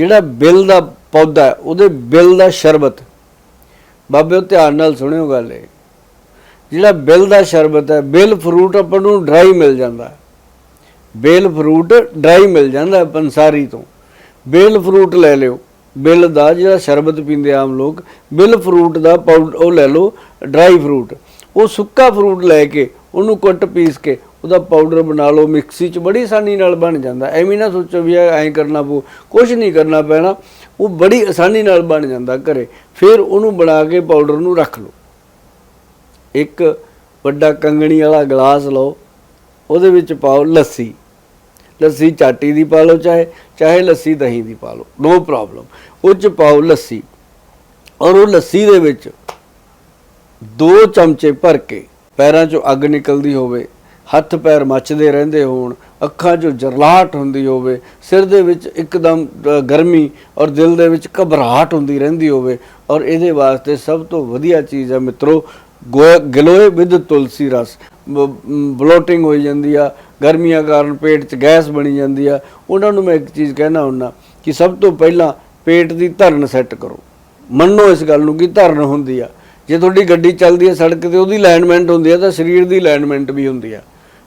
ਜਿਹੜਾ ਬਿੱਲ ਦਾ ਪੌਦਾ ਉਹਦੇ ਬਿੱਲ ਦਾ ਸ਼ਰਬਤ। ਬਾਬੇ ਉਹ ਧਿਆਨ ਨਾਲ ਸੁਣਿਓ ਗੱਲ ਇਹ। ਜਿਹੜਾ ਬਿੱਲ ਦਾ ਸ਼ਰਬਤ ਹੈ, ਬਿੱਲ ਫਰੂਟ ਆਪਾਂ ਨੂੰ ਡਰਾਈ ਮਿਲ ਜਾਂਦਾ ਬੇਲ ਫਰੂਟ ਡਰਾਈ ਮਿਲ ਜਾਂਦਾ ਪੰਸਾਰੀ ਤੋਂ। ਬੇਲ ਫਰੂਟ ਲੈ ਲਿਓ। ਬਿੱਲ ਦਾ ਜਿਹੜਾ ਸ਼ਰਬਤ ਪੀਂਦੇ ਆਮ ਲੋਕ, ਬਿੱਲ ਫਰੂਟ ਦਾ ਪਾਊਡਰ ਉਹ ਲੈ ਲਓ, ਡਰਾਈ ਫਰੂਟ। ਉਹ ਸੁੱਕਾ ਫਰੂਟ ਲੈ ਕੇ, ਉਹਨੂੰ ਕੁੱਟ ਪੀਸ ਕੇ ਉਹਦਾ ਪਾਊਡਰ ਬਣਾ ਲਓ ਮਿਕਸੀ 'ਚ ਬੜੀ ਆਸਾਨੀ ਨਾਲ ਬਣ ਜਾਂਦਾ। ਐਵੇਂ ਨਾ ਸੋਚੋ ਵੀ ਐਂ ਕਰਨਾ ਪਊ ਕੁਝ ਨਹੀਂ ਕਰਨਾ ਪੈਣਾ। ਉਹ ਬੜੀ ਆਸਾਨੀ ਨਾਲ ਬਣ ਜਾਂਦਾ ਘਰੇ। ਫਿਰ ਉਹਨੂੰ ਬਣਾ ਕੇ ਪਾਊਡਰ ਨੂੰ ਰੱਖ ਲਓ। ਇੱਕ ਵੱਡਾ ਕੰਗਣੀ ਵਾਲਾ ਗਲਾਸ ਲਓ, ਉਹਦੇ ਵਿੱਚ ਪਾਓ ਲੱਸੀ। ਲੱਸੀ ਚਾਟੀ ਦੀ ਪਾ ਲਓ ਚਾਹੇ ਚਾਹੇ ਲੱਸੀ ਦਹੀਂ ਦੀ ਪਾ ਲਓ ਨੋ ਪ੍ਰੋਬਲਮ ਉਹ ਚ ਪਾਓ ਲੱਸੀ। ਔਰ ਉਹ ਲੱਸੀ ਦੇ ਵਿੱਚ ਦੋ ਚਮਚੇ ਭਰ ਕੇ ਪੈਰਾਂ 'ਚੋਂ ਅੱਗ ਨਿਕਲਦੀ ਹੋਵੇ ਹੱਥ ਪੈਰ ਮੱਚਦੇ ਰਹਿੰਦੇ ਹੋਣ, ਅੱਖਾਂ 'ਚੋਂ ਜਰਲਾਹਟ ਹੁੰਦੀ ਹੋਵੇ, ਸਿਰ ਦੇ ਵਿੱਚ ਇੱਕਦਮ ਗਰਮੀ ਔਰ ਦਿਲ ਦੇ ਵਿੱਚ ਘਬਰਾਹਟ ਹੁੰਦੀ ਰਹਿੰਦੀ ਹੋਵੇ, ਔਰ ਇਹਦੇ ਵਾਸਤੇ ਸਭ ਤੋਂ ਵਧੀਆ ਚੀਜ਼ ਹੈ ਮਿੱਤਰੋ ਗਲੋਏ ਵਿਦ ਤੁਲਸੀ ਰਸ। ਬਲੋਟਿੰਗ ਹੋਈ ਜਾਂਦੀ ਆ, ਗਰਮੀਆਂ ਕਾਰਨ ਪੇਟ 'ਚ ਗੈਸ ਬਣੀ ਜਾਂਦੀ ਆ। ਉਹਨਾਂ ਨੂੰ ਮੈਂ ਇੱਕ ਚੀਜ਼ ਕਹਿਣਾ ਹੁੰਦਾ ਕਿ ਸਭ ਤੋਂ ਪਹਿਲਾਂ ਪੇਟ ਦੀ ਧਰਨ ਸੈੱਟ ਕਰੋ। ਮੰਨੋ ਇਸ ਗੱਲ ਨੂੰ ਕਿ ਧਰਨ ਹੁੰਦੀ ਆ। ਜੇ ਤੁਹਾਡੀ ਗੱਡੀ ਚੱਲਦੀ ਹੈ ਸੜਕ ਤੇ, ਉਹਦੀ ਅਲਾਈਨਮੈਂਟ ਹੁੰਦੀ ਆ, ਤਾਂ ਸਰੀਰ ਦੀ ਅਲਾਈਨਮੈਂਟ ਵੀ ਹੁੰਦੀ ਆ।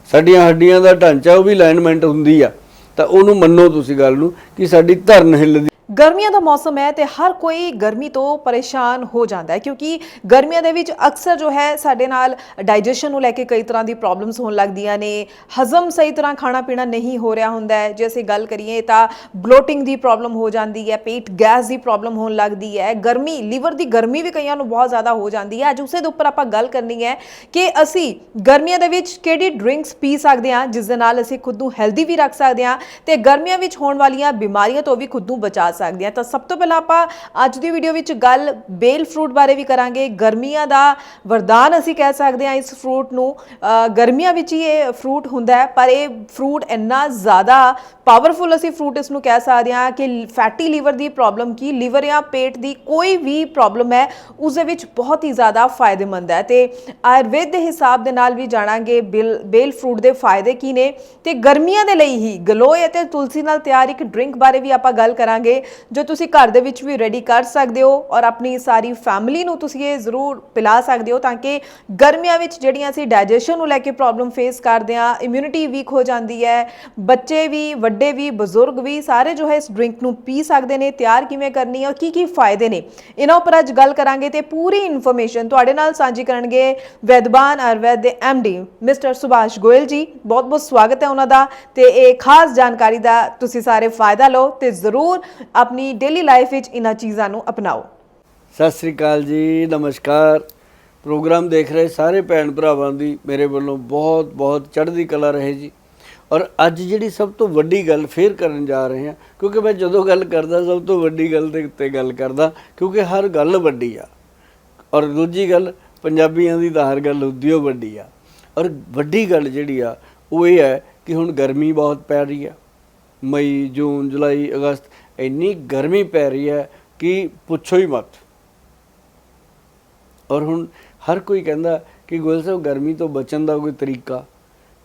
ਸਾਡੀਆਂ ਹੱਡੀਆਂ ਦਾ ਢਾਂਚਾ, ਉਹ ਵੀ ਅਲਾਈਨਮੈਂਟ ਹੁੰਦੀ ਆ। ਤਾਂ ਉਹਨੂੰ ਮੰਨੋ ਤੁਸੀਂ ਗੱਲ ਨੂੰ ਕਿ ਸਾਡੀ ਧਰਨ ਹਿੱਲਦੀ ਗਰਮੀਆਂ ਦਾ ਮੌਸਮ ਹੈ ਤੇ ਹਰ ਕੋਈ ਗਰਮੀ ਤੋਂ ਪਰੇਸ਼ਾਨ ਹੋ ਜਾਂਦਾ ਹੈ, ਕਿਉਂਕਿ ਗਰਮੀਆਂ ਦੇ ਵਿੱਚ ਅਕਸਰ ਜੋ ਹੈ ਸਾਡੇ ਨਾਲ ਡਾਈਜੈਸ਼ਨ ਨੂੰ ਲੈ ਕੇ ਕਈ ਤਰ੍ਹਾਂ ਦੀ ਪ੍ਰੋਬਲਮਸ ਹੋਣ ਲੱਗਦੀਆਂ ਨੇ, ਹਜ਼ਮ ਸਹੀ ਤਰ੍ਹਾਂ ਖਾਣਾ ਪੀਣਾ ਨਹੀਂ ਹੋ ਰਿਹਾ ਹੁੰਦਾ ਹੈ, ਜੇ ਅਸੀਂ ਗੱਲ ਕਰੀਏ ਤਾਂ ਬਲੋਟਿੰਗ ਦੀ ਪ੍ਰੋਬਲਮ ਹੋ ਜਾਂਦੀ ਹੈ, ਪੇਟ ਗੈਸ ਦੀ ਪ੍ਰੋਬਲਮ ਹੋਣ ਲੱਗਦੀ ਹੈ, ਗਰਮੀ ਲੀਵਰ ਦੀ ਗਰਮੀ ਵੀ ਕਈਆਂ ਨੂੰ ਬਹੁਤ ਜ਼ਿਆਦਾ ਹੋ ਜਾਂਦੀ ਹੈ। ਅੱਜ ਉਸੇ ਦੇ ਉੱਪਰ ਆਪਾਂ ਗੱਲ ਕਰਨੀ ਹੈ ਕਿ ਅਸੀਂ ਗਰਮੀਆਂ ਦੇ ਵਿੱਚ ਕਿਹੜੀ ਡਰਿੰਕਸ ਪੀ ਸਕਦੇ ਹਾਂ, ਜਿਸ ਦੇ ਨਾਲ ਅਸੀਂ ਖੁਦ ਨੂੰ ਹੈਲਦੀ ਵੀ ਰੱਖ ਸਕਦੇ ਹਾਂ ਤੇ ਗਰਮੀਆਂ ਵਿੱਚ ਹੋਣ ਵਾਲੀਆਂ ਬਿਮਾਰੀਆਂ ਤੋਂ ਵੀ ਖੁਦ ਨੂੰ ਬਚਾ ਸਕਦੇ ਸਕਦੇ ਹਾਂ। ਤਾਂ ਸਭ ਤੋਂ ਪਹਿਲਾਂ ਆਪਾਂ ਅੱਜ ਦੀ ਵੀਡੀਓ ਵਿੱਚ ਗੱਲ ਬੇਲ ਫਰੂਟ ਬਾਰੇ ਵੀ ਕਰਾਂਗੇ। ਗਰਮੀਆਂ ਦਾ ਵਰਦਾਨ ਅਸੀਂ ਕਹਿ ਸਕਦੇ ਹਾਂ ਇਸ ਫਰੂਟ ਨੂੰ। ਗਰਮੀਆਂ ਵਿੱਚ ਹੀ ਇਹ ਫਰੂਟ ਹੁੰਦਾ ਹੈ, ਪਰ ਇਹ ਫਰੂਟ ਇੰਨਾ ਜ਼ਿਆਦਾ ਪਾਵਰਫੁਲ ਅਸੀਂ ਫਰੂਟ ਇਸ ਨੂੰ ਕਹਿ ਸਕਦੇ ਹਾਂ ਕਿ ਫੈਟੀ ਲੀਵਰ ਦੀ ਪ੍ਰੋਬਲਮ ਕੀ? ਲੀਵਰ ਜਾਂ ਪੇਟ ਦੀ ਕੋਈ ਵੀ ਪ੍ਰੋਬਲਮ ਹੈ, ਉਸ ਦੇ ਵਿੱਚ ਬਹੁਤ ਹੀ ਜ਼ਿਆਦਾ ਫਾਇਦੇਮੰਦ ਹੈ। ਤੇ ਆਯੁਰਵੇਦ ਦੇ ਹਿਸਾਬ ਦੇ ਨਾਲ ਵੀ ਜਾਣਾਂਗੇ ਬੇਲ ਬੇਲ ਫਰੂਟ ਦੇ ਫਾਇਦੇ ਕੀ ਨੇ। ਤੇ ਗਰਮੀਆਂ ਦੇ ਲਈ ਹੀ ਗਲੋਏ ਅਤੇ ਤੁਲਸੀ ਨਾਲ ਤਿਆਰ ਇੱਕ ਡਰਿੰਕ ਬਾਰੇ ਵੀ ਆਪਾਂ ਗੱਲ ਕਰਾਂਗੇ। ਜੋ ਤੁਸੀਂ ਘਰ ਦੇ ਵਿੱਚ ਵੀ ਰੈਡੀ ਕਰ ਸਕਦੇ ਹੋ ਔਰ ਆਪਣੀ ਸਾਰੀ ਫੈਮਿਲੀ ਨੂੰ ਤੁਸੀਂ ਇਹ ਜ਼ਰੂਰ ਪਿਲਾ ਸਕਦੇ ਹੋ ਤਾਂ ਕਿ ਗਰਮੀਆਂ ਵਿੱਚ ਜਿਹੜੀਆਂ ਅਸੀਂ ਡਾਈਜੈਸ਼ਨ ਨੂੰ ਲੈ ਕੇ ਪ੍ਰੋਬਲਮ ਫੇਸ ਕਰਦੇ ਹਾਂ ਇਮਿਊਨਿਟੀ ਵੀਕ ਹੋ ਜਾਂਦੀ ਹੈ, ਬੱਚੇ ਵੀ, ਵੱਡੇ ਵੀ, ਬਜ਼ੁਰਗ ਵੀ ਸਾਰੇ ਜੋ ਹੈ ਇਸ ਡਰਿੰਕ ਨੂੰ ਪੀ ਸਕਦੇ ਨੇ, ਤਿਆਰ ਕਿਵੇਂ ਕਰਨੀ ਹੈ ਔਰ ਕੀ ਕੀ ਫਾਇਦੇ ਨੇ। ਇਹਨਾਂ ਉੱਪਰ ਅੱਜ ਗੱਲ ਕਰਾਂਗੇ ਤੇ ਪੂਰੀ ਇਨਫੋਰਮੇਸ਼ਨ ਤੁਹਾਡੇ ਨਾਲ ਸਾਂਝੀ ਕਰਨਗੇ ਵੈਦਬਾਨ ਆਯੁਰਵੈਦ ਦੇ ਡੀ ਮਿਸਟਰ ਸੁਭਾਸ਼ ਗੋਇਲ ਜੀ। ਬਹੁਤ ਬਹੁਤ ਸਵਾਗਤ ਹੈ ਉਹਨਾਂ ਦਾ ਤੇ ਇਹ ਖਾਸ ਜਾਣਕਾਰੀ ਦਾ ਤੁਸੀਂ ਸਾਰੇ ਫਾਇਦਾ ਲਓ ਤੇ ਜ਼ਰੂਰ ਆਪਣੀ ਡੇਲੀ ਲਾਈਫ ਵਿੱਚ ਇਹਨਾਂ ਚੀਜ਼ਾਂ ਨੂੰ ਅਪਣਾਓ। ਸਤਿ ਸ੍ਰੀ ਅਕਾਲ ਜੀ, ਨਮਸਕਾਰ। ਪ੍ਰੋਗਰਾਮ ਦੇਖ ਰਹੇ ਸਾਰੇ ਭੈਣ ਭਰਾਵਾਂ ਦੀ ਮੇਰੇ ਵੱਲੋਂ ਬਹੁਤ ਬਹੁਤ ਚੜ੍ਹਦੀ ਕਲਾ ਰਹੇ ਜੀ। ਔਰ ਅੱਜ ਜਿਹੜੀ ਸਭ ਤੋਂ ਵੱਡੀ ਗੱਲ ਫੇਰ ਕਰਨ ਜਾ ਰਹੇ ਹਾਂ, ਕਿਉਂਕਿ ਮੈਂ ਜਦੋਂ ਗੱਲ ਕਰਦਾ, ਸਭ ਤੋਂ ਵੱਡੀ ਗੱਲ ਦੇ ਉੱਤੇ ਗੱਲ ਕਰਦਾ, ਕਿਉਂਕਿ ਹਰ ਗੱਲ ਵੱਡੀ ਆ। ਔਰ ਦੂਜੀ ਗੱਲ, ਪੰਜਾਬੀਆਂ ਦੀ ਤਾਂ ਹਰ ਗੱਲ ਹੁੰਦੀ ਵੱਡੀ ਆ। ਔਰ ਵੱਡੀ ਗੱਲ ਜਿਹੜੀ ਆ, ਉਹ ਇਹ ਹੈ ਕਿ ਹੁਣ ਗਰਮੀ ਬਹੁਤ ਪੈ ਰਹੀ ਆ। ਮਈ, ਜੂਨ, ਜੁਲਾਈ, ਅਗਸਤ ਇੰਨੀ ਗਰਮੀ ਪੈ ਰਹੀ ਹੈ ਕਿ ਪੁੱਛੋ ਹੀ ਮਤ। ਔਰ ਹੁਣ ਹਰ ਕੋਈ ਕਹਿੰਦਾ ਕਿ ਗੋਇਲ ਸਾਹਿਬ, ਗਰਮੀ ਤੋਂ ਬਚਣ ਦਾ ਕੋਈ ਤਰੀਕਾ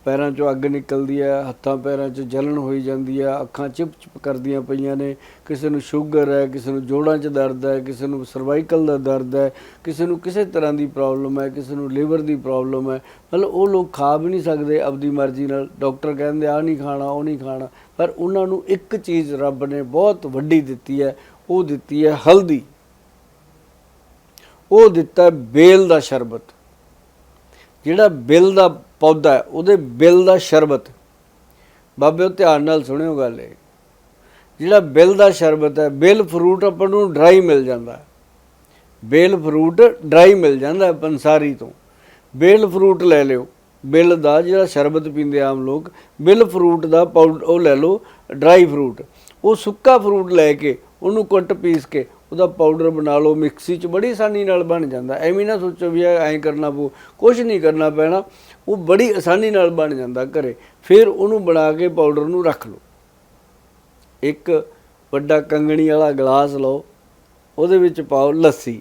ਪੈਰਾਂ 'ਚੋਂ ਅੱਗ ਨਿਕਲਦੀ ਹੈ ਹੱਥਾਂ ਪੈਰਾਂ 'ਚ ਜਲਣ ਹੋਈ ਜਾਂਦੀ ਹੈ ਅੱਖਾਂ ਚਿਪ ਚਿਪ ਕਰਦੀਆਂ ਪਈਆਂ ਨੇ। ਕਿਸੇ ਨੂੰ ਸ਼ੂਗਰ ਹੈ, ਕਿਸੇ ਨੂੰ ਜੋੜਾਂ 'ਚ ਦਰਦ ਹੈ, ਕਿਸੇ ਨੂੰ ਸਰਵਾਈਕਲ ਦਾ ਦਰਦ ਹੈ, ਕਿਸੇ ਨੂੰ ਕਿਸੇ ਤਰ੍ਹਾਂ ਦੀ ਪ੍ਰੋਬਲਮ ਹੈ, ਕਿਸੇ ਨੂੰ ਲੀਵਰ ਦੀ ਪ੍ਰੋਬਲਮ ਹੈ। ਮਤਲਬ ਉਹ ਲੋਕ ਖਾ ਵੀ ਨਹੀਂ ਸਕਦੇ ਆਪਦੀ ਮਰਜ਼ੀ ਨਾਲ। ਡਾਕਟਰ ਕਹਿੰਦੇ ਆ ਨਹੀਂ ਖਾਣਾ, ਉਹ ਨਹੀਂ ਖਾਣਾ। ਪਰ ਉਹਨਾਂ ਨੂੰ ਇੱਕ ਚੀਜ਼ ਰੱਬ ਨੇ ਬਹੁਤ ਵੱਡੀ ਦਿੱਤੀ ਹੈ, ਉਹ ਦਿੱਤੀ ਹੈ ਹਲਦੀ। ਉਹ ਦਿੱਤਾ ਬੇਲ ਦਾ ਸ਼ਰਬਤ। ਜਿਹੜਾ ਬਿੱਲ ਦਾ ਪੌਦਾ ਉਹਦੇ ਬਿੱਲ ਦਾ ਸ਼ਰਬਤ। ਬਾਬੇ ਉਹ ਧਿਆਨ ਨਾਲ ਸੁਣਿਓ ਗੱਲ ਇਹ। ਜਿਹੜਾ ਬਿੱਲ ਦਾ ਸ਼ਰਬਤ ਹੈ, ਬਿੱਲ ਫਰੂਟ ਆਪਾਂ ਨੂੰ ਡਰਾਈ ਮਿਲ ਜਾਂਦਾ ਹੈ। ਬੇਲ ਫਰੂਟ ਡਰਾਈ ਮਿਲ ਜਾਂਦਾ ਪੰਸਾਰੀ ਤੋਂ। ਬੇਲ ਫਰੂਟ ਲੈ ਲਿਓ, ਬਿੱਲ ਦਾ ਜਿਹੜਾ ਸ਼ਰਬਤ ਪੀਂਦੇ ਆਮ ਲੋਕ, ਬਿੱਲ ਫਰੂਟ ਦਾ ਪਾਊਡਰ ਉਹ ਲੈ ਲਓ, ਡਰਾਈ ਫਰੂਟ। ਉਹ ਸੁੱਕਾ ਫਰੂਟ ਲੈ ਕੇ, ਉਹਨੂੰ ਕੁੱਟ ਪੀਸ ਕੇ ਉਹਦਾ ਪਾਊਡਰ ਬਣਾ ਲਓ ਮਿਕਸੀ 'ਚ ਬੜੀ ਆਸਾਨੀ ਨਾਲ ਬਣ ਜਾਂਦਾ। ਐਵੇਂ ਨਾ ਸੋਚੋ ਵੀ ਐਂ ਕਰਨਾ ਪਊ ਕੁਝ ਨਹੀਂ ਕਰਨਾ ਪੈਣਾ, ਉਹ ਬੜੀ ਆਸਾਨੀ ਨਾਲ ਬਣ ਜਾਂਦਾ ਘਰੇ। ਫਿਰ ਉਹਨੂੰ ਬਣਾ ਕੇ ਪਾਊਡਰ ਨੂੰ ਰੱਖ ਲਓ। ਇੱਕ ਵੱਡਾ ਕੰਗਣੀ ਵਾਲਾ ਗਲਾਸ ਲਓ, ਉਹਦੇ ਵਿੱਚ ਪਾਓ ਲੱਸੀ।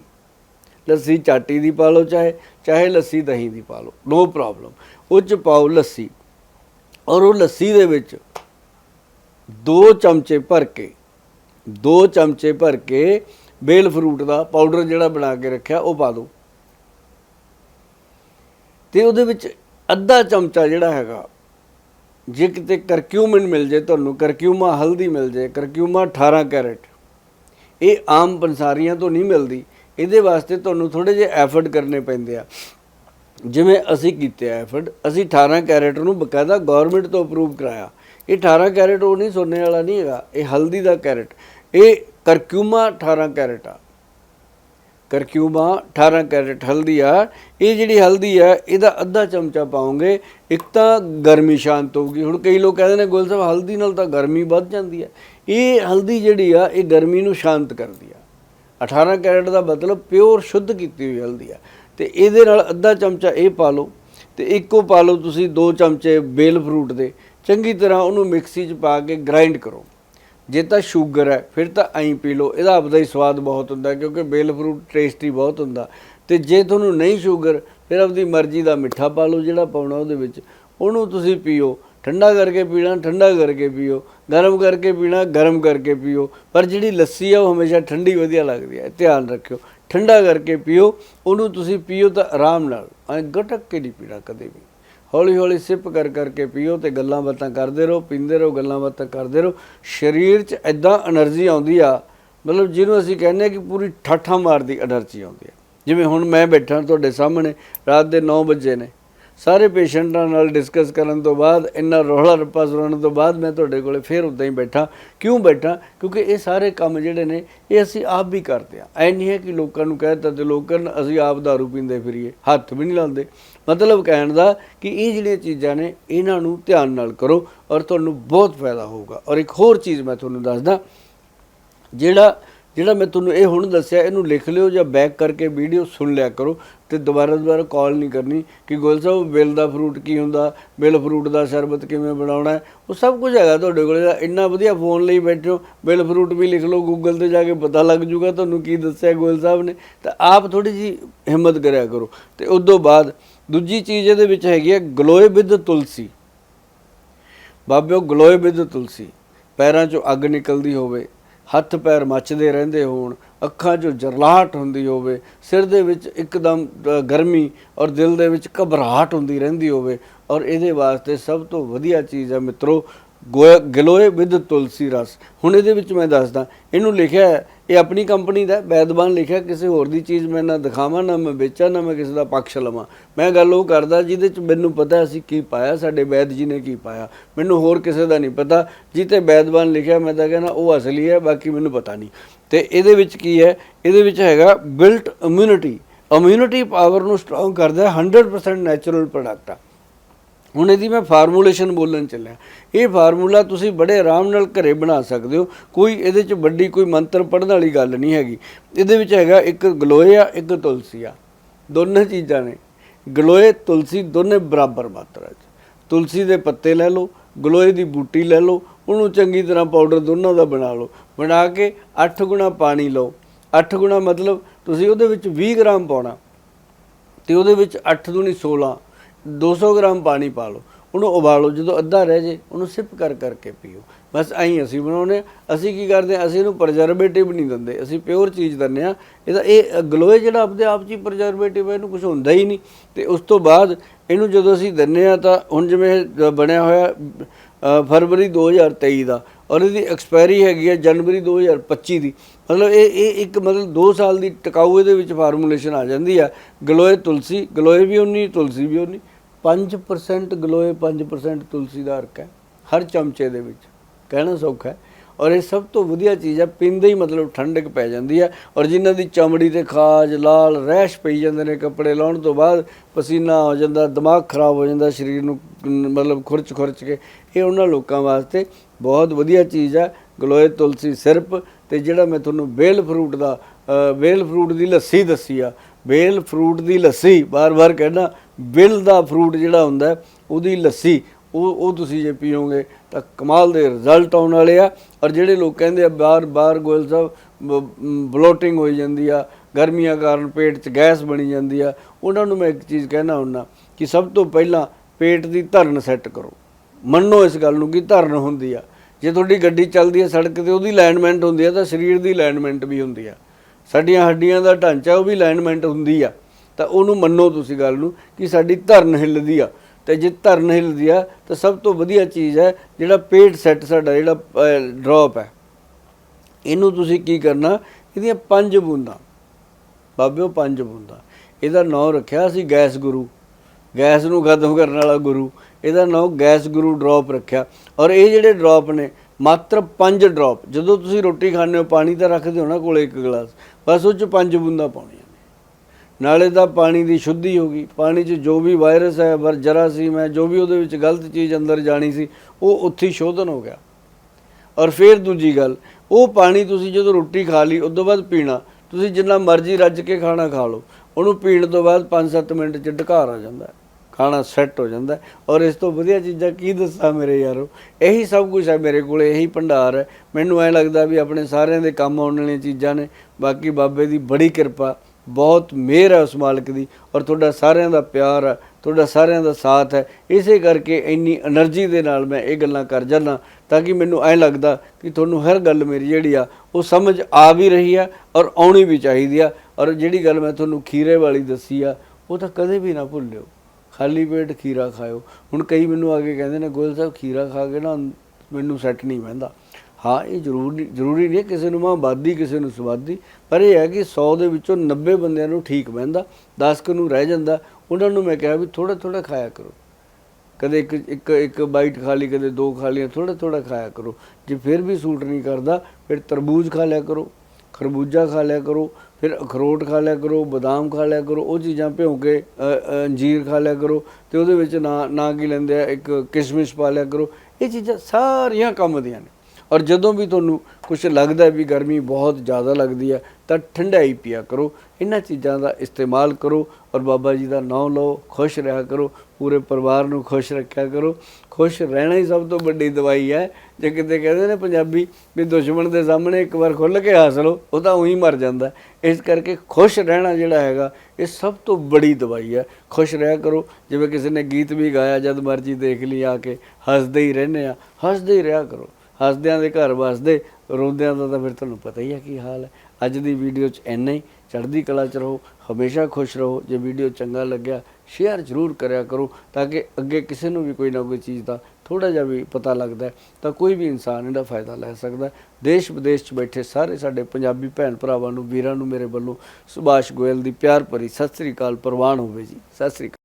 ਲੱਸੀ ਚਾਟੀ ਦੀ ਪਾ ਲਓ ਚਾਹੇ ਚਾਹੇ ਲੱਸੀ ਦਹੀਂ ਦੀ ਪਾ ਲਓ ਨੋ ਪ੍ਰੋਬਲਮ ਉਹ ਚ ਪਾਓ ਲੱਸੀ। ਔਰ ਉਹ ਲੱਸੀ ਦੇ ਵਿੱਚ ਦੋ ਚਮਚੇ ਭਰ ਕੇ ਦੋ ਚਮਚੇ ਭਰ ਕੇ ਬੇਲ ਫਰੂਟ ਦਾ ਪਾਊਡਰ ਜਿਹੜਾ ਬਣਾ ਕੇ ਰੱਖਿਆ, ਉਹ ਪਾ ਦਿਓ ਤੇ ਉਹਦੇ ਵਿੱਚ ਅੱਧਾ ਚਮਚਾ ਜਿਹੜਾ ਹੈਗਾ, ਜੇ ਕਿਤੇ ਕਰਕਿਊਮਿਨ ਮਿਲ ਜੇ ਤੁਹਾਨੂੰ, ਕਰਕਿਊਮਾ ਹਲਦੀ ਮਿਲ ਜੇ, ਕਰਕਿਊਮਾ 18 ਕੈਰਟ, ਇਹ ਆਮ ਪੰਸਾਰੀਆਂ ਤੋਂ ਨਹੀਂ ਮਿਲਦੀ। ਇਹਦੇ ਵਾਸਤੇ ਤੁਹਾਨੂੰ ਥੋੜੇ ਜਿਹੇ ਐਫਰਟ ਕਰਨੇ ਪੈਂਦੇ ਆ। ਜਿਵੇਂ ਅਸੀਂ ਕੀਤੇ ਆ ਐਫਰਟ, ਅਸੀਂ 18 ਕੈਰਟ ਨੂੰ ਬਕਾਇਦਾ ਗਵਰਨਮੈਂਟ ਤੋਂ ਅਪਰੂਵ ਕਰਾਇਆ। ਇਹ 18 ਕੈਰਟ ਉਹ ਨਹੀਂ, ਸੋਨੇ ਵਾਲਾ ਨਹੀਂ ਹੈਗਾ, ਇਹ ਹਲਦੀ ਦਾ ਕੈਰਟ। ਇਹ ਕਰਕਿਊਮਾ 18 ਕੈਰਟ ਆ। ਕਰਕਿਊਮਾ 18 ਕੈਰਟ ਹਲਦੀ ਆ। ਇਹ ਜਿਹੜੀ ਹਲਦੀ ਆ, ਇਹਦਾ ਅੱਧਾ ਚਮਚਾ ਪਾਉਂਗੇ ਇੱਕ ਤਾਂ ਗਰਮੀ ਸ਼ਾਂਤ ਹੋਊਗੀ। ਹੁਣ ਕਈ ਲੋਕ ਕਹਿੰਦੇ ਨੇ ਗੋਲ ਸਾਹਿਬ, ਹਲਦੀ ਨਾਲ ਤਾਂ ਗਰਮੀ ਵੱਧ ਜਾਂਦੀ ਹੈ ਇਹ ਹਲਦੀ ਜਿਹੜੀ ਆ, ਇਹ ਗਰਮੀ ਨੂੰ ਸ਼ਾਂਤ ਕਰਦੀ ਆ। 18 ਕੈਰਟ ਦਾ ਮਤਲਬ ਪਿਓਰ ਸ਼ੁੱਧ ਕੀਤੀ ਹੋਈ ਹਲਦੀ ਆ। ਤੇ ਇਹਦੇ ਨਾਲ ਅੱਧਾ ਚਮਚਾ ਇਹ ਪਾ ਲਓ, ਤੇ ਇੱਕੋ ਪਾ ਲਓ ਤੁਸੀਂ ਦੋ ਚਮਚੇ ਬੇਲ ਫਰੂਟ ਦੇ। ਚੰਗੀ ਤਰ੍ਹਾਂ ਉਹਨੂੰ ਮਿਕਸੀ 'ਚ ਪਾ ਕੇ ਗ੍ਰਾਈਂਡ ਕਰੋ। ਜੇ ਤਾਂ ਸ਼ੂਗਰ ਹੈ, ਫਿਰ ਤਾਂ ਐਂ ਪੀ ਲਓ। ਇਹਦਾ ਆਪਦਾ ਹੀ ਸਵਾਦ ਬਹੁਤ ਹੁੰਦਾ, ਕਿਉਂਕਿ ਬੇਲ ਫਰੂਟ ਟੇਸਟੀ ਬਹੁਤ ਹੁੰਦਾ। ਤੇ ਜੇ ਤੁਹਾਨੂੰ ਨਹੀਂ ਸ਼ੂਗਰ, ਫਿਰ ਆਪਦੀ ਮਰਜ਼ੀ ਦਾ ਮਿੱਠਾ ਪਾ ਲਓ ਜਿਹੜਾ ਪਾਉਣਾ ਉਹਦੇ ਵਿੱਚ। ਉਹਨੂੰ ਤੁਸੀਂ ਪੀਓ। ਠੰਡਾ ਕਰਕੇ ਪੀਣਾ, ਠੰਡਾ ਕਰਕੇ ਪੀਓ। ਗਰਮ ਕਰਕੇ ਪੀਣਾ, ਗਰਮ ਕਰਕੇ ਪੀਓ। ਪਰ ਜਿਹੜੀ ਲੱਸੀ ਆ, ਉਹ ਹਮੇਸ਼ਾ ਠੰਡੀ ਵਧੀਆ ਲੱਗਦੀ ਹੈ ਧਿਆਨ ਰੱਖਿਓ। ਠੰਡਾ ਕਰਕੇ ਪੀਓ। ਉਹਨੂੰ ਤੁਸੀਂ ਪੀਓ ਤਾਂ ਆਰਾਮ ਨਾਲ। ਐ ਗਟਕ ਕੇ ਨਹੀਂ ਪੀਣਾ ਕਦੇ ਵੀ। ਹੌਲੀ ਹੌਲੀ ਸਿਪ ਕਰ ਕਰਕੇ ਪੀਓ ਤੇ ਗੱਲਾਂ ਬਾਤਾਂ ਕਰਦੇ ਰਹੋ, ਪੀਂਦੇ ਰਹੋ, ਗੱਲਾਂ ਬਾਤਾਂ ਕਰਦੇ ਰਹੋ। ਸਰੀਰ 'ਚ ਐਦਾਂ એનર્ਜੀ ਆਉਂਦੀ ਆ, ਮਤਲਬ ਜਿਹਨੂੰ ਅਸੀਂ ਕਹਿੰਦੇ ਆ ਕਿ ਪੂਰੀ ਠਾਠਾ ਮਾਰਦੀ એનર્ਜੀ ਆਉਂਦੀ ਆ। ਜਿਵੇਂ ਹੁਣ ਮੈਂ ਬੈਠਾ ਤੁਹਾਡੇ ਸਾਹਮਣੇ, ਰਾਤ ਦੇ 9 ਵਜੇ ਨੇ। ਸਾਰੇ ਪੇਸ਼ੈਂਟਾਂ ਨਾਲ ਡਿਸਕਸ ਕਰਨ ਤੋਂ ਬਾਅਦ, ਇੰਨਾ ਰੌਲਾ ਰੱਪਾ ਸੁਣਨ ਤੋਂ ਬਾਅਦ ਮੈਂ ਤੁਹਾਡੇ ਕੋਲੇ ਫੇਰ ਉਦਾਂ ਹੀ ਬੈਠਾ। ਕਿਉਂ ਬੈਠਾ? ਕਿਉਂਕਿ ਇਹ ਸਾਰੇ ਕੰਮ ਜਿਹੜੇ ਨੇ, ਇਹ ਅਸੀਂ ਆਪ ਵੀ ਕਰਦੇ ਆ ਐ ਨਹੀਂ ਹੈ ਕਿ ਲੋਕਾਂ ਨੂੰ ਕਹਿਤਾ ਤੇ ਲੋਕਾਂ ਨੂੰ ਅਸੀਂ ਆਪ दारू ਪੀਂਦੇ ਫਿਰੀਏ, ਹੱਥ ਵੀ ਨਹੀਂ ਲਾਉਂਦੇ। ਮਤਲਬ ਕਹਿਣ ਦਾ ਕਿ ਇਹ ਜਿਹੜੀਆਂ ਚੀਜ਼ਾਂ ਨੇ, ਇਹਨਾਂ ਨੂੰ ਧਿਆਨ ਨਾਲ ਕਰੋ ਔਰ ਤੁਹਾਨੂੰ ਬਹੁਤ ਫਾਇਦਾ ਹੋਊਗਾ। ਔਰ ਇੱਕ ਹੋਰ ਚੀਜ਼ ਮੈਂ ਤੁਹਾਨੂੰ ਦੱਸਦਾ, ਜਿਹੜਾ ਜਿਹੜਾ ਮੈਂ ਤੁਹਾਨੂੰ ਇਹ ਹੁਣ ਦੱਸਿਆ, ਇਹਨੂੰ ਲਿਖ ਲਿਓ ਜਾਂ ਬੈਕ ਕਰਕੇ ਵੀਡੀਓ ਸੁਣ ਲਿਆ ਕਰੋ ਤੇ ਦੁਬਾਰਾ ਦੁਬਾਰਾ ਕਾਲ ਨਹੀਂ ਕਰਨੀ ਕਿ ਗੋਲ ਸਾਹਿਬ, ਬਿਲ ਦਾ ਫਰੂਟ ਕੀ ਹੁੰਦਾ, ਬਿਲ ਫਰੂਟ ਦਾ ਸ਼ਰਬਤ ਕਿਵੇਂ ਬਣਾਉਣਾ ਉਹ ਸਭ ਕੁਝ ਹੈਗਾ ਤੁਹਾਡੇ ਕੋਲ ਇੰਨਾ ਵਧੀਆ ਫੋਨ ਲਈ ਬੈਠੇ ਹੋ, ਬਿਲ ਫਰੂਟ ਵੀ ਲਿਖ ਲਓ ਗੂਗਲ ਤੇ ਜਾ ਕੇ ਪਤਾ ਲੱਗ ਜੂਗਾ ਤੁਹਾਨੂੰ ਕੀ ਦੱਸਿਆ ਗੋਲ ਸਾਹਿਬ ਨੇ, ਤਾਂ ਆਪ ਥੋੜੀ ਜੀ ਹਿੰਮਤ ਕਰਿਆ ਕਰੋ। ਤੇ ਉਸ ਤੋਂ ਬਾਅਦ ਦੂਜੀ ਚੀਜ਼ ਇਹਦੇ ਵਿੱਚ ਹੈਗੀ ਹੈ ਗਲੋਏ ਵਿਦ ਤੁਲਸੀ। ਬਾਬਿਓ ਗਲੋਏ ਵਿਦ ਤੁਲਸੀ। ਪੈਰਾਂ 'ਚੋਂ ਅੱਗ ਨਿਕਲਦੀ ਹੋਵੇ ਹੱਥ ਪੈਰ ਮੱਚਦੇ ਰਹਿੰਦੇ ਹੋਣ, ਅੱਖਾਂ 'ਚੋਂ ਜਰਲਾਹਟ ਹੁੰਦੀ ਹੋਵੇ, ਸਿਰ ਦੇ ਵਿੱਚ ਇੱਕਦਮ ਗਰਮੀ ਔਰ ਦਿਲ ਦੇ ਵਿੱਚ ਘਬਰਾਹਟ ਹੁੰਦੀ ਰਹਿੰਦੀ ਹੋਵੇ, ਔਰ ਇਹਦੇ ਵਾਸਤੇ ਸਭ ਤੋਂ ਵਧੀਆ ਚੀਜ਼ ਹੈ ਮਿੱਤਰੋ ਗੋਏ- ਗਲੋਏ ਵਿਦ ਤੁਲਸੀ ਰਸ। ਹੁਣ ਇਹਦੇ ਵਿੱਚ ਮੈਂ ਦੱਸਦਾ, ਇਹਨੂੰ ਲਿਖਿਆ ਇਹ ਆਪਣੀ ਕੰਪਨੀ ਦਾ ਬੈਦਬਾਨ ਲਿਖਿਆ, ਕਿਸੇ ਹੋਰ ਦੀ ਚੀਜ਼ ਮੈਂ ਨਾ ਦਿਖਾਵਾਂ, ਨਾ ਮੈਂ ਵੇਚਾਂ, ਨਾ ਮੈਂ ਕਿਸੇ ਦਾ ਪੱਖ ਲਵਾਂ। ਮੈਂ ਗੱਲ ਉਹ ਕਰਦਾ ਜਿਹਦੇ ਚ ਮੈਨੂੰ ਪਤਾ ਅਸੀਂ ਕੀ ਪਾਇਆ, ਸਾਡੇ ਬੈਦ ਜੀ ਨੇ ਕੀ ਪਾਇਆ। ਮੈਨੂੰ ਹੋਰ ਕਿਸੇ ਦਾ ਨਹੀਂ ਪਤਾ। ਜਿੱਤੇ ਬੈਦਬਾਨ ਲਿਖਿਆ, ਮੈਂ ਤਾਂ ਕਹਿੰਦਾ ਉਹ ਅਸਲੀ ਹੈ, ਬਾਕੀ ਮੈਨੂੰ ਪਤਾ ਨਹੀਂ। ਤੇ ਇਹਦੇ ਵਿੱਚ ਕੀ ਹੈ? ਇਹਦੇ ਵਿੱਚ ਹੈਗਾ ਬਿਲਟ ਇਮਿਊਨਿਟੀ ਇਮਿਊਨਿਟੀ ਪਾਵਰ ਨੂੰ ਸਟਰੋਂਗ ਕਰਦਾ ਹੈ 100% ਨੈਚੁਰਲ ਪ੍ਰੋਡਕਟ ਆ। ਹੁਣ ਇਹਦੀ ਮੈਂ ਫਾਰਮੂਲੇਸ਼ਨ ਬੋਲਣ ਚੱਲਿਆ। ਇਹ ਫਾਰਮੂਲਾ ਤੁਸੀਂ ਬੜੇ ਆਰਾਮ ਨਾਲ ਘਰੇ ਬਣਾ ਸਕਦੇ ਹੋ। ਕੋਈ ਇਹਦੇ ਚ ਵੱਡੀ ਕੋਈ ਮੰਤਰ ਪੜਨ ਵਾਲੀ ਗੱਲ ਨਹੀਂ ਹੈਗੀ। ਇਹਦੇ ਵਿੱਚ ਹੈਗਾ ਇੱਕ ਗਲੋਏ ਆ, ਇੱਕ ਤੁਲਸੀ ਆ। ਦੋਨੇ ਚੀਜ਼ਾਂ ਨੇ। ਗਲੋਏ, ਤੁਲਸੀ ਦੋਨੇ ਬਰਾਬਰ ਮਾਤਰਾ 'ਚ। ਤੁਲਸੀ ਦੇ ਪੱਤੇ ਲੈ ਲਓ, ਗਲੋਏ ਦੀ ਬੂਟੀ ਲੈ ਲਓ, ਉਹਨੂੰ ਚੰਗੀ ਤਰ੍ਹਾਂ ਪਾਊਡਰ ਦੋਨਾਂ ਦਾ ਬਣਾ ਲਓ। ਬਣਾ ਕੇ 8 ਗੁਣਾ ਪਾਣੀ ਲਓ। 8 ਗੁਣਾ ਮਤਲਬ ਤੁਸੀਂ ਉਹਦੇ ਵਿੱਚ 20 ਗ੍ਰਾਮ ਪਾਉਣਾ। ਤੇ ਉਹਦੇ ਵਿੱਚ 8 ਦੂਣੀ 16 200 ਗ੍ਰਾਮ ਪਾਣੀ ਪਾ ਲਓ ਉਹਨੂੰ ਉਬਾਲੋ ਜਦੋਂ ਅੱਧਾ ਰਹਿ ਜੇ ਉਹਨੂੰ ਸਿਪ ਕਰ ਕਰਕੇ ਪੀਓ। ਬਸ ਐਂ ਅਸੀਂ ਬਣਾਉਨੇ ਹਾਂ। ਅਸੀਂ ਕੀ ਕਰਦੇ ਹਾਂ? ਅਸੀਂ ਇਹਨੂੰ ਪ੍ਰਜਰਵੇਟਿਵ ਨਹੀਂ ਦਿੰਦੇ। ਅਸੀਂ ਪਿਓਰ ਚੀਜ਼ ਦਿੰਦੇ ਆ ਇਹਦਾ ਇਹ ਗਲੋਏ ਜਿਹੜਾ ਆਪਦੇ ਆਪ ਚ ਹੀ ਪ੍ਰਜਰਵੇਟਿਵ ਹੈ ਇਹਨੂੰ ਕੁਝ ਹੁੰਦਾ ਹੀ ਨਹੀਂ। ਤੇ ਉਸ ਤੋਂ ਬਾਅਦ ਇਹਨੂੰ ਜਦੋਂ ਅਸੀਂ ਦਿੰਦੇ ਆ ਤਾਂ ਹੁਣ ਜਿਵੇਂ ਬਣਿਆ ਹੋਇਆ ਅ, ਫਰਵਰੀ 2023 ਦਾ ਔਰ ਇਹਦੀ ਐਕਸਪਾਇਰੀ ਹੈਗੀ ਹੈ ਜਨਵਰੀ 2025 ਦੀ। ਮਤਲਬ ਇਹ ਇਹ ਇੱਕ ਮਤਲਬ 2 ਸਾਲ ਦੀ ਟਿਕਾਊ ਇਹਦੇ ਵਿੱਚ ਫਾਰਮੂਲੇਸ਼ਨ ਆ ਜਾਂਦੀ ਆ ਗਲੋਏ ਤੁਲਸੀ ਗਲੋਏ ਵੀ ਉਨੀ ਤੁਲਸੀ ਵੀ ਉਨੀ 5% ਗਲੋਏ 5% ਤੁਲਸੀ ਦਾ ਅਰਕ ਹੈ ਹਰ ਚਮਚੇ ਦੇ ਵਿੱਚ। ਕਹਿਣਾ ਸੌਖਾ ਹੈ। ਔਰ ਇਹ ਸਭ ਤੋਂ ਵਧੀਆ ਚੀਜ਼ ਹੈ ਪੀਂਦੇ ਹੀ ਮਤਲਬ ਠੰਡਕ ਪੈ ਜਾਂਦੀ ਹੈ। ਔਰ ਜਿਨ੍ਹਾਂ ਦੀ ਚਮੜੀ ਤੇ ਖਾਜ ਲਾਲ ਰੈਸ਼ ਪਈ ਜਾਂਦੇ ਨੇ ਕੱਪੜੇ ਲਾਉਣ ਤੋਂ ਬਾਅਦ ਪਸੀਨਾ ਹੋ ਜਾਂਦਾ ਦਿਮਾਗ ਖਰਾਬ ਹੋ ਜਾਂਦਾ ਸਰੀਰ ਨੂੰ ਮਤਲਬ ਖੁਰਚ ਖੁਰਚ ਕੇ ਇਹ ਉਹਨਾਂ ਲੋਕਾਂ ਵਾਸਤੇ ਬਹੁਤ ਵਧੀਆ ਚੀਜ਼ ਹੈ। ਗਲੋਏ ਤੁਲਸੀ ਸਿਰਪ ਤੇ ਜਿਹੜਾ ਮੈਂ ਤੁਹਾਨੂੰ ਬੇਲ ਫਰੂਟ ਦਾ ਅ, ਬੇਲ ਫਰੂਟ ਦੀ ਲੱਸੀ ਦੱਸੀ ਆ ਬੇਲ ਫਰੂਟ ਦੀ ਲੱਸੀ ਬਾਰ-ਬਾਰ ਕਹਿਣਾ ਬਿਲ ਦਾ ਫਰੂਟ ਜਿਹੜਾ ਹੁੰਦਾ, ਉਹਦੀ ਲੱਸੀ, ਉਹ ਉਹ ਤੁਸੀਂ ਜੇ ਪੀਓਗੇ ਤਾਂ ਕਮਾਲ ਦੇ ਰਿਜ਼ਲਟ ਆਉਣ ਵਾਲੇ ਆ। ਔਰ ਜਿਹੜੇ ਲੋਕ ਕਹਿੰਦੇ ਆ ਬਾਰ-ਬਾਰ ਗੋਇਲ ਸਾਹਿਬ ਬਲੋਟਿੰਗ ਹੋਈ ਜਾਂਦੀ ਆ, ਗਰਮੀਆਂ ਕਾਰਨ ਪੇਟ 'ਚ ਗੈਸ ਬਣੀ ਜਾਂਦੀ ਆ, ਉਹਨਾਂ ਨੂੰ ਮੈਂ ਇੱਕ ਚੀਜ਼ ਕਹਿਣਾ ਹੁੰਨਾ ਕਿ ਸਭ ਤੋਂ ਪਹਿਲਾਂ ਪੇਟ ਦੀ ਧਰਨ ਸੈੱਟ ਕਰੋ। ਮੰਨੋ ਇਸ ਗੱਲ ਨੂੰ ਕਿ ਧਰਨ ਹੁੰਦੀ ਆ। ਜੇ ਤੁਹਾਡੀ ਗੱਡੀ ਚੱਲਦੀ ਹੈ ਸੜਕ ਤੇ, ਉਹਦੀ ਅਲਾਈਨਮੈਂਟ ਹੁੰਦੀ ਹੈ ਤਾਂ ਸਰੀਰ ਦੀ ਅਲਾਈਨਮੈਂਟ ਵੀ ਹੁੰਦੀ ਆ। ਸਾਡੀਆਂ ਹੱਡੀਆਂ ਦਾ ਢਾਂਚਾ ਉਹ ਵੀ ਅਲਾਈਨਮੈਂਟ ਹੁੰਦੀ ਆ। ਤਾਂ ਉਹਨੂੰ ਮੰਨੋ ਤੁਸੀਂ ਗੱਲ ਨੂੰ ਕਿ ਸਾਡੀ ਧਰਨ ਹਿੱਲਦੀ ਆ। ਤੇ ਜੇ ਧਰਨ ਹਿੱਲਦੀ ਆ, ਤਾਂ ਸਭ ਤੋਂ ਵਧੀਆ ਚੀਜ਼ ਹੈ ਜਿਹੜਾ ਪੇਟ ਸੈੱਟ ਸਾਡਾ ਜਿਹੜਾ ਡ੍ਰੌਪ ਹੈ। ਇਹਨੂੰ ਤੁਸੀਂ ਕੀ ਕਰਨਾ, ਇਹਦੀਆਂ ਪੰਜ ਬੂੰਦਾਂ। ਬਾਬਿਓ, ਪੰਜ ਬੂੰਦਾਂ। ਇਹਦਾ ਨਾਮ ਰੱਖਿਆ ਸੀ ਗੈਸ ਗੁਰੂ। ਗੈਸ ਨੂੰ ਖਤਮ ਕਰਨ ਵਾਲਾ ਗੁਰੂ। ਇਹਦਾ ਨਾਮ ਗੈਸ ਗੁਰੂ ਡ੍ਰੌਪ ਰੱਖਿਆ। ਔਰ ਇਹ ਜਿਹੜੇ ਡ੍ਰੌਪ ਨੇ, ਮਾਤਰ ਪੰਜ ਡ੍ਰੌਪ ਜਦੋਂ ਤੁਸੀਂ ਰੋਟੀ ਖਾਂਦੇ ਹੋ, ਪਾਣੀ ਤਾਂ ਰੱਖਦੇ ਹੋ ਨਾ ਕੋਲੇ ਇੱਕ ਗਲਾਸ। ਬਸ ਉਹ ਚ ਪੰਜ ਬੂੰਦਾਂ ਪਾਉਣੀਆਂ ਨੇ। ਨਾਲੇ ਤਾਂ ਪਾਣੀ ਦੀ ਸ਼ੁੱਧੀ ਹੋ ਗਈ। ਪਾਣੀ 'ਚ ਜੋ ਵੀ ਵਾਇਰਸ ਹੈ, ਵਰ ਜਰਾਸੀਮ ਹੈ ਜੋ ਵੀ ਉਹਦੇ ਵਿੱਚ ਗਲਤ ਚੀਜ਼ ਅੰਦਰ ਜਾਣੀ ਸੀ, ਉਹ ਉੱਥੇ ਸ਼ੋਧਨ ਹੋ ਗਿਆ। ਔਰ ਫਿਰ ਦੂਜੀ ਗੱਲ, ਉਹ ਪਾਣੀ ਤੁਸੀਂ ਜਦੋਂ ਰੋਟੀ ਖਾ ਲਈ ਉਸ ਤੋਂ ਬਾਅਦ ਪੀਣਾ, ਤੁਸੀਂ ਜਿੰਨਾ ਮਰਜ਼ੀ ਰੱਜ ਕੇ ਖਾਣਾ ਖਾ ਲਓ, ਉਹਨੂੰ ਪੀਣ ਤੋਂ ਬਾਅਦ 5-7 ਮਿੰਟ ਚ ਢਕਾਰ ਆ ਜਾਂਦਾ ਹੈ। ਖਾਣਾ ਸੈੱਟ ਹੋ ਜਾਂਦਾ ਔਰ ਇਸ ਤੋਂ ਵਧੀਆ ਚੀਜ਼ਾਂ ਕੀ ਦੱਸਾਂ ਮੇਰੇ ਯਾਰ? ਯਾਰੋ ਇਹੀ ਸਭ ਕੁਝ ਹੈ ਮੇਰੇ ਕੋਲੇ, ਇਹੀ ਭੰਡਾਰ ਹੈ। ਮੈਨੂੰ ਐ ਲੱਗਦਾ ਵੀ ਆਪਣੇ ਸਾਰਿਆਂ ਦੇ ਕੰਮ ਆਉਣ ਵਾਲੀਆਂ ਚੀਜ਼ਾਂ ਨੇ। ਬਾਕੀ ਬਾਬੇ ਦੀ ਬੜੀ ਕਿਰਪਾ, ਬਹੁਤ ਮਿਹਰ ਹੈ ਉਸ ਮਾਲਕ ਦੀ। ਔਰ ਤੁਹਾਡਾ ਸਾਰਿਆਂ ਦਾ ਪਿਆਰ ਹੈ, ਤੁਹਾਡਾ ਸਾਰਿਆਂ ਦਾ ਸਾਥ ਹੈ। ਇਸੇ ਕਰਕੇ ਇੰਨੀ એનર્ਜੀ ਦੇ ਨਾਲ ਮੈਂ ਇਹ ਗੱਲਾਂ ਕਰ ਜਾਂਦਾ ਤਾਂ ਕਿ ਮੈਨੂੰ ਐ ਲੱਗਦਾ ਕਿ ਤੁਹਾਨੂੰ ਹਰ ਗੱਲ ਮੇਰੀ ਜਿਹੜੀ ਆ, ਉਹ ਸਮਝ ਆ ਵੀ ਰਹੀ ਆ ਔਰ ਆਉਣੀ ਵੀ ਚਾਹੀਦੀ ਆ। ਔਰ ਜਿਹੜੀ ਗੱਲ ਮੈਂ ਤੁਹਾਨੂੰ ਖੀਰੇ ਵਾਲੀ ਦੱਸੀ ਆ, ਉਹ ਤਾਂ ਕਦੇ ਵੀ ਨਾ ਭੁੱਲਿਓ। ਖਾਲੀ ਪੇਟ ਖੀਰਾ ਖਾਓ ਹੁਣ ਕਈ ਮੈਨੂੰ ਆ ਕੇ ਕਹਿੰਦੇ ਨੇ, ਗੋਇਲ ਸਾਹਿਬ, ਖੀਰਾ ਖਾ ਕੇ ਨਾ ਮੈਨੂੰ ਸੈੱਟ ਨਹੀਂ ਬਹਿੰਦਾ। ਹਾਂ, ਇਹ ਜ਼ਰੂਰ ਜ਼ਰੂਰੀ ਨਹੀਂ ਹੈ ਕਿਸੇ ਨੂੰ ਬਾਦੀ ਕਿਸੇ ਨੂੰ ਸਵਾਦੀ ਪਰ ਇਹ ਹੈ ਕਿ 100 ਦੇ ਵਿੱਚੋਂ 90 ਬੰਦਿਆਂ ਨੂੰ ਠੀਕ ਬਹਿੰਦਾ 10 ਕੁ ਨੂੰ ਰਹਿ ਜਾਂਦਾ। ਉਹਨਾਂ ਨੂੰ ਮੈਂ ਕਿਹਾ ਵੀ ਥੋੜਾ ਥੋੜਾ ਖਾਇਆ ਕਰੋ। ਕਦੇ ਇੱਕ ਇੱਕ ਇੱਕ ਬਾਈਟ ਖਾ ਲਈ, ਕਦੇ ਦੋ ਖਾ ਲਈਆਂ ਥੋੜਾ ਥੋੜਾ ਖਾਇਆ ਕਰੋ। ਜੇ ਫਿਰ ਵੀ ਸੂਟ ਨਹੀਂ ਕਰਦਾ, ਫਿਰ ਤਰਬੂਜ ਖਾ ਲਿਆ ਕਰੋ, ਖਰਬੂਜਾ ਖਾ ਲਿਆ ਕਰੋ ਫਿਰ ਅਖਰੋਟ ਖਾ ਲਿਆ ਕਰੋ, ਬਦਾਮ ਖਾ ਲਿਆ ਕਰੋ, ਉਹ ਚੀਜ਼ਾਂ ਭਿਉਂ ਕੇ ਅੰਜੀਰ ਖਾ ਲਿਆ ਕਰੋ ਤੇ ਉਹਦੇ ਵਿੱਚ ਨਾ ਨਾ ਕੀ ਲੈਂਦੇ ਆ, ਇੱਕ ਕਿਸ਼ਮਿਸ਼ ਪਾ ਲਿਆ ਕਰੋ। ਇਹ ਚੀਜ਼ਾਂ ਸਾਰੀਆਂ ਕੰਮ ਦੀਆਂ ਨੇ। ਔਰ ਜਦੋਂ ਵੀ ਤੁਹਾਨੂੰ ਕੁਝ ਲੱਗਦਾ ਵੀ ਗਰਮੀ ਬਹੁਤ ਜ਼ਿਆਦਾ ਲੱਗਦੀ ਹੈ ਤਾਂ ਠੰਡਾਈ ਪੀਆ ਕਰੋ। ਇਹਨਾਂ ਚੀਜ਼ਾਂ ਦਾ ਇਸਤੇਮਾਲ ਕਰੋ ਔਰ ਬਾਬਾ ਜੀ ਦਾ ਨਾਮ ਲਓ, ਖੁਸ਼ ਰਿਹਾ ਕਰੋ, ਪੂਰੇ ਪਰਿਵਾਰ ਨੂੰ ਖੁਸ਼ ਰੱਖਿਆ ਕਰੋ। ਖੁਸ਼ ਰਹਿਣਾ ਹੀ ਸਭ ਤੋਂ ਵੱਡੀ ਦਵਾਈ ਹੈ। ਜੇ ਕਿਤੇ ਕਹਿੰਦੇ ਨੇ ਪੰਜਾਬੀ ਵੀ ਦੁਸ਼ਮਣ ਦੇ ਸਾਹਮਣੇ ਇੱਕ ਵਾਰ ਖੁੱਲ ਕੇ ਹੱਸ ਲਓ ਉਹ ਤਾਂ ਉਹੀ ਮਰ ਜਾਂਦਾ। ਇਸ ਕਰਕੇ ਖੁਸ਼ ਰਹਿਣਾ ਜਿਹੜਾ ਹੈਗਾ, ਇਹ ਸਭ ਤੋਂ ਬੜੀ ਦਵਾਈ ਹੈ। ਖੁਸ਼ ਰਿਹਾ ਕਰੋ, ਜਿਵੇਂ ਕਿਸੇ ਨੇ ਗੀਤ ਵੀ ਗਾਇਆ, ਜਦ ਮਰਜ਼ੀ ਦੇਖ ਲਈ ਆ ਕੇ, ਹੱਸਦੇ ਹੀ ਰਹਿੰਦੇ ਆ। ਹੱਸਦੇ ਹੀ ਰਿਹਾ ਕਰੋ। ਹੱਸਦਿਆਂ ਦੇ ਘਰ ਵਸਦੇ, ਰੋਂਦਿਆਂ ਦਾ ਤਾਂ ਫਿਰ ਤੁਹਾਨੂੰ ਪਤਾ ਹੀ ਹੈ ਕੀ ਹਾਲ ਹੈ। ਅੱਜ ਦੀ ਵੀਡੀਓ 'ਚ ਇੰਨਾ ਹੀ। ਚੜ੍ਹਦੀ ਕਲਾ 'ਚ ਰਹੋ, ਹਮੇਸ਼ਾ ਖੁਸ਼ ਰਹੋ। ਜੇ ਵੀਡੀਓ ਚੰਗਾ ਲੱਗਿਆ, ਸ਼ੇਅਰ ਜ਼ਰੂਰ ਕਰਿਆ ਕਰੋ, ਤਾਂ ਕਿ ਅੱਗੇ ਕਿਸੇ ਨੂੰ ਵੀ ਕੋਈ ਨਾ ਕੋਈ ਚੀਜ਼ ਦਾ ਥੋੜਾ ਜਿਹਾ ਵੀ ਪਤਾ ਲੱਗਦਾ ਤਾਂ ਕੋਈ ਵੀ ਇਨਸਾਨ ਇਹਦਾ ਫਾਇਦਾ ਲੈ ਸਕਦਾ ਦੇਸ਼ ਵਿਦੇਸ਼ 'ਚ ਬੈਠੇ ਸਾਰੇ ਸਾਡੇ ਪੰਜਾਬੀ ਭੈਣ ਭਰਾਵਾਂ ਨੂੰ, ਵੀਰਾਂ ਨੂੰ ਮੇਰੇ ਵੱਲੋਂ ਸੁਭਾਸ਼ ਗੋਇਲ ਦੀ ਪਿਆਰ ਭਰੀ ਸਤਿ ਸ੍ਰੀ ਅਕਾਲ ਪ੍ਰਵਾਨ ਹੋਵੇ ਜੀ। ਸਤਿ ਸ੍ਰੀ ਅਕਾਲ।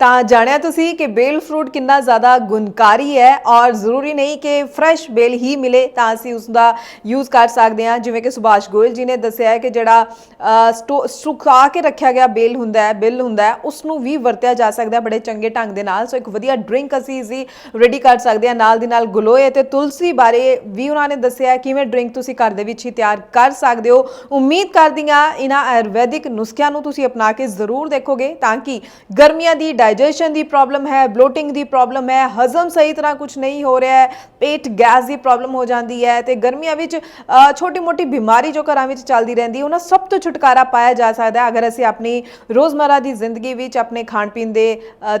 ਤਾਂ ਜਾਣਿਆ ਤੁਸੀਂ ਕਿ ਬੇਲ ਫਰੂਟ ਕਿੰਨਾ ਜ਼ਿਆਦਾ ਗੁਣਕਾਰੀ ਹੈ ਔਰ ਜ਼ਰੂਰੀ ਨਹੀਂ ਕਿ ਫਰੈਸ਼ ਬੇਲ ਹੀ ਮਿਲੇ ਤਾਂ ਅਸੀਂ ਉਸ ਦਾ ਯੂਜ਼ ਕਰ ਸਕਦੇ ਹਾਂ। ਜਿਵੇਂ ਕਿ ਸੁਭਾਸ਼ ਗੋਇਲ ਜੀ ਨੇ ਦੱਸਿਆ ਹੈ ਕਿ ਜਿਹੜਾ ਸਟੋ- ਸੁਕਾ ਕੇ ਰੱਖਿਆ ਗਿਆ ਬੇਲ ਹੁੰਦਾ ਹੈ, ਬਿੱਲ ਹੁੰਦਾ ਹੈ ਉਸ ਨੂੰ ਵੀ ਵਰਤਿਆ ਜਾ ਸਕਦਾ ਹੈ ਬੜੇ ਚੰਗੇ ਢੰਗ ਦੇ ਨਾਲ। ਸੋ ਇੱਕ ਵਧੀਆ ਡਰਿੰਕ ਅਸੀਂ ਇਜ਼ੀ ਰੈਡੀ ਕਰ ਸਕਦੇ ਹਾਂ ਨਾਲ ਦੀ ਨਾਲ ਗਲੋਏ ਤੇ ਤੁਲਸੀ ਬਾਰੇ ਵੀ ਉਹਨਾਂ ਨੇ ਦੱਸਿਆ ਕਿਵੇਂ ਡਰਿੰਕ ਤੁਸੀਂ ਘਰ ਦੇ ਵਿੱਚ ਹੀ ਤਿਆਰ ਕਰ ਸਕਦੇ ਹੋ? ਉਮੀਦ ਕਰਦੀ ਹਾਂ ਇਹਨਾਂ ਆਯੁਰਵੈਦਿਕ ਨੁਸਖਿਆਂ ਨੂੰ ਤੁਸੀਂ ਅਪਣਾ ਕੇ ਜ਼ਰੂਰ ਦੇਖੋਗੇ ਤਾਂ ਕਿ ਗਰਮੀਆਂ ਦੀ ਡਾਈਜੈਸ਼ਨ ਦੀ ਪ੍ਰੋਬਲਮ ਹੈ ਬਲੋਟਿੰਗ ਦੀ ਪ੍ਰੋਬਲਮ ਹੈ, ਹਜ਼ਮ ਸਹੀ ਤਰ੍ਹਾਂ ਕੁਝ ਨਹੀਂ ਹੋ ਰਿਹਾ ਹੈ, ਪੇਟ ਗੈਸ ਦੀ ਪ੍ਰੋਬਲਮ ਹੋ ਜਾਂਦੀ ਹੈ ਤੇ ਗਰਮੀਆਂ ਵਿੱਚ ਛੋਟੀ ਮੋਟੀ ਬਿਮਾਰੀ ਜੋ ਘਰਾਂ ਵਿੱਚ ਚੱਲਦੀ ਰਹਿੰਦੀ, ਉਹਨਾਂ ਸਭ ਤੋਂ ਛੁਟਕਾਰਾ ਪਾਇਆ ਜਾ ਸਕਦਾ ਹੈ। ਅਗਰ ਅਸੀਂ ਆਪਣੀ ਰੋਜ਼ਮਰਾ ਦੀ ਜ਼ਿੰਦਗੀ ਵਿੱਚ, ਆਪਣੇ ਖਾਣ ਪੀਣ ਦੇ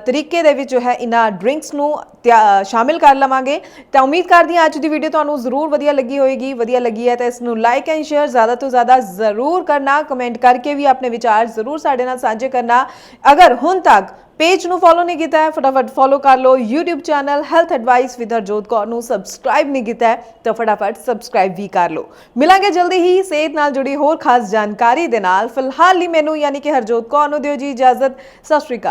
ਤਰੀਕੇ ਦੇ ਵਿੱਚ ਜੋ ਹੈ ਇਹਨਾਂ ਡਰਿੰਕਸ ਨੂੰ ਤਿਆ- ਸ਼ਾਮਿਲ ਕਰ ਲਵਾਂਗੇ, ਤਾਂ ਉਮੀਦ ਕਰਦੀ ਹਾਂ ਅੱਜ ਦੀ ਵੀਡੀਓ ਤੁਹਾਨੂੰ ਜ਼ਰੂਰ ਵਧੀਆ ਲੱਗੀ ਹੋਏਗੀ, ਵਧੀਆ ਲੱਗੀ ਹੈ ਤਾਂ ਇਸ ਨੂੰ ਲਾਈਕ ਐਂਡ ਸ਼ੇਅਰ ਜ਼ਿਆਦਾ ਤੋਂ ਜ਼ਿਆਦਾ ਜ਼ਰੂਰ ਕਰਨਾ ਕਮੈਂਟ ਕਰਕੇ ਵੀ ਆਪਣੇ ਵਿਚਾਰ ਜ਼ਰੂਰ ਸਾਡੇ ਨਾਲ ਸਾਂਝੇ ਕਰਨਾ। ਅਗਰ ਹੁਣ ਤੱਕ ਪੇਜ ਨੂੰ ਫੋਲੋ ਨਹੀਂ ਕੀਤਾ ਹੈ, ਫਟਾਫਟ ਫੋਲੋ ਕਰ ਲਓ। YouTube channel health advice with Harjot Kaur ਨੂੰ ਸਬਸਕ੍ਰਾਈਬ ਨਹੀਂ ਕੀਤਾ ਹੈ, ਤਾਂ ਫਟਾਫਟ ਸਬਸਕ੍ਰਾਈਬ ਵੀ ਕਰ ਲਓ। ਮਿਲਾਂਗੇ ਜਲਦੀ ਹੀ, ਸਿਹਤ ਨਾਲ ਜੁੜੀ ਹੋਰ ਖਾਸ ਜਾਣਕਾਰੀ ਦੇ ਨਾਲ। ਫਿਲਹਾਲ ਲਈ ਮੈਨੂੰ, ਯਾਨੀ ਕਿ ਹਰਜੋਤ ਕੌਰ ਨੂੰ ਦਿਓ ਜੀ ਇਜਾਜ਼ਤ। ਸਤਿ ਸ਼੍ਰੀ ਅਕਾਲ।